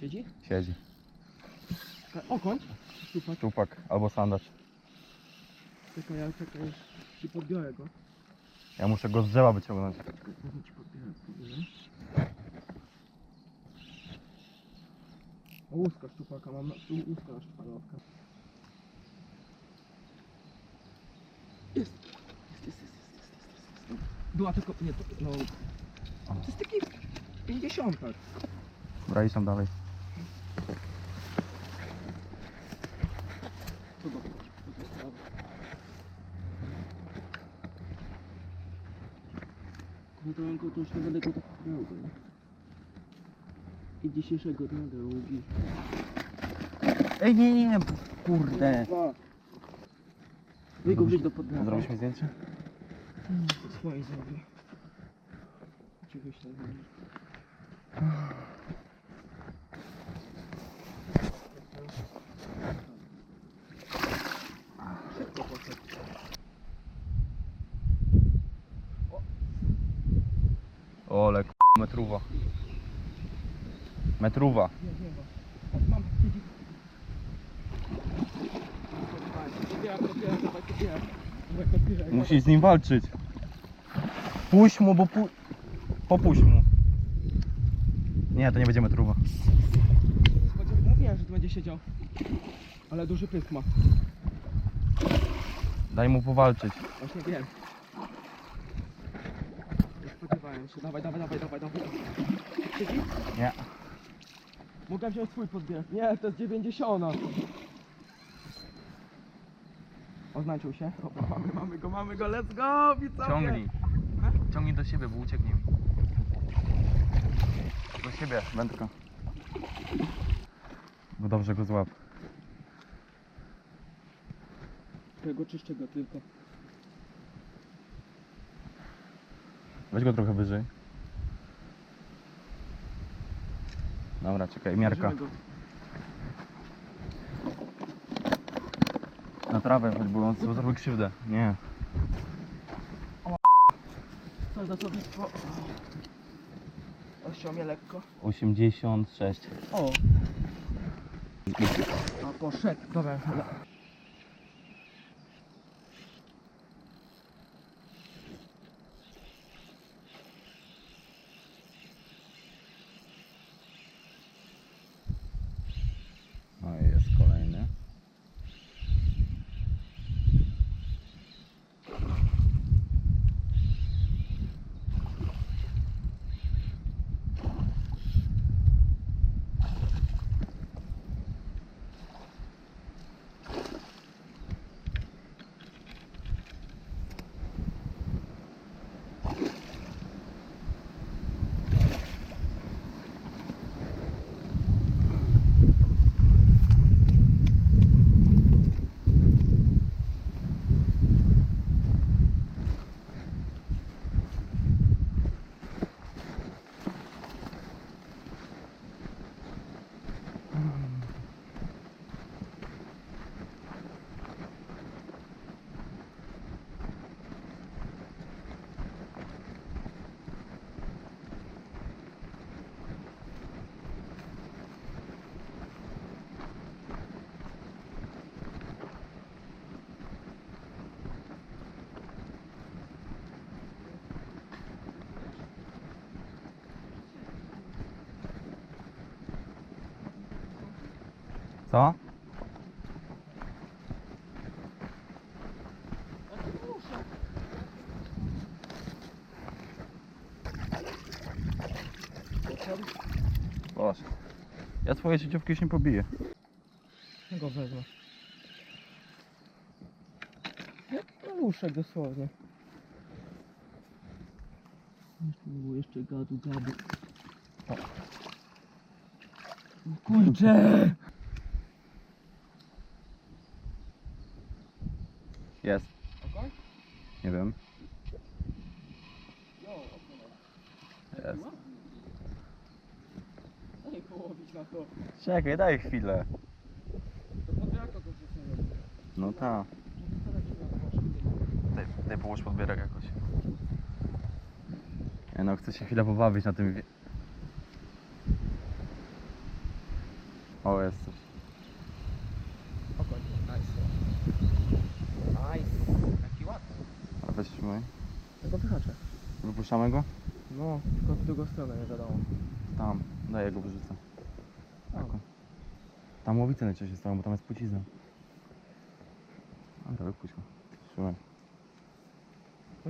Siedzi? Siedzi. Okoń? Super. Tupak albo sandacz. Czekaj, ja czekaj, ci podbiorę go. Ja muszę go z drzewa wyciągnąć. Pewnie ci podbiorę, podbiorę. O, łuska szczupaka, mam na, tu łuska na szczupaka. Jest! Jest, jest, jest, jest, jest, jest, jest. Była tylko, nie, to, no... To jest taki 50. Dobra, idź tam dalej. Co go to jest sprawa. No to już nie będę go tak nie? I dzisiejszego dnia drogi. Ej, nie, nie, nie, kurde. Wy go wrzuć do poddachu. Zrobisz mi zdjęcie? To swoje zrobię. Ci wyślę. Szybko poszedł. Ole, k***, metruwa. Metruwa. Nie, nie ma. O, Mam, siedzi. Podbieram, podbieram, dawaj, podbieram. Dawaj, podbieraj. Musisz z nim walczyć. Puść mu, bo pu... Popuść mu. Nie, to nie będzie metruwa. Mówiłem, że tu będzie siedział. Ale duży pysk ma. Daj mu powalczyć. Właśnie wiem. Spodziewałem się. Dawaj, dawaj, dawaj, dawaj, dawaj. Siedzi? Nie. Mogę wziąć swój podbierak. Nie, to jest 90. Oznaczył się. Dobra, mamy, mamy go, mamy go, let's go, widzowie! Ciągnij. Ciągnij do siebie, bo ucieknie mi. Do siebie, wędka. Bo dobrze go złap. Tego czyszczę go tylko. Weź go trochę wyżej. Dobra, czekaj, miarka. Na trawę, choć bo on sobie zrobił krzywdę. Nie. Co za słownictwo? Ościął mnie lekko. 86. O! A poszedł. Dobra, ale... No i jest kolejny. Co? Boże. Ja swoje życiówki już nie pobiję. Ja go wezmę. Jak maluszek dosłownie. Jeszcze było jeszcze gadu gadu. O Kurczę! Jest. Nie wiem. Jest. Daj połowić na to. Czekaj, daj chwilę. To pod go? No ta. Daj, daj połóż podbierak jakoś. Nie no, chcę się chwilę pobawić na tym. wie- O, jest coś. Weźmy. Tego wyhaczę. Wypuszczamy go? No, tylko w drugą stronę nie wiadomo. Tam. Daj, ja go wyrzucę. Tam. Tak. Tam łowice najczęściej stoją, bo tam jest płcizna. Dobra, wypuść go. Trzymaj.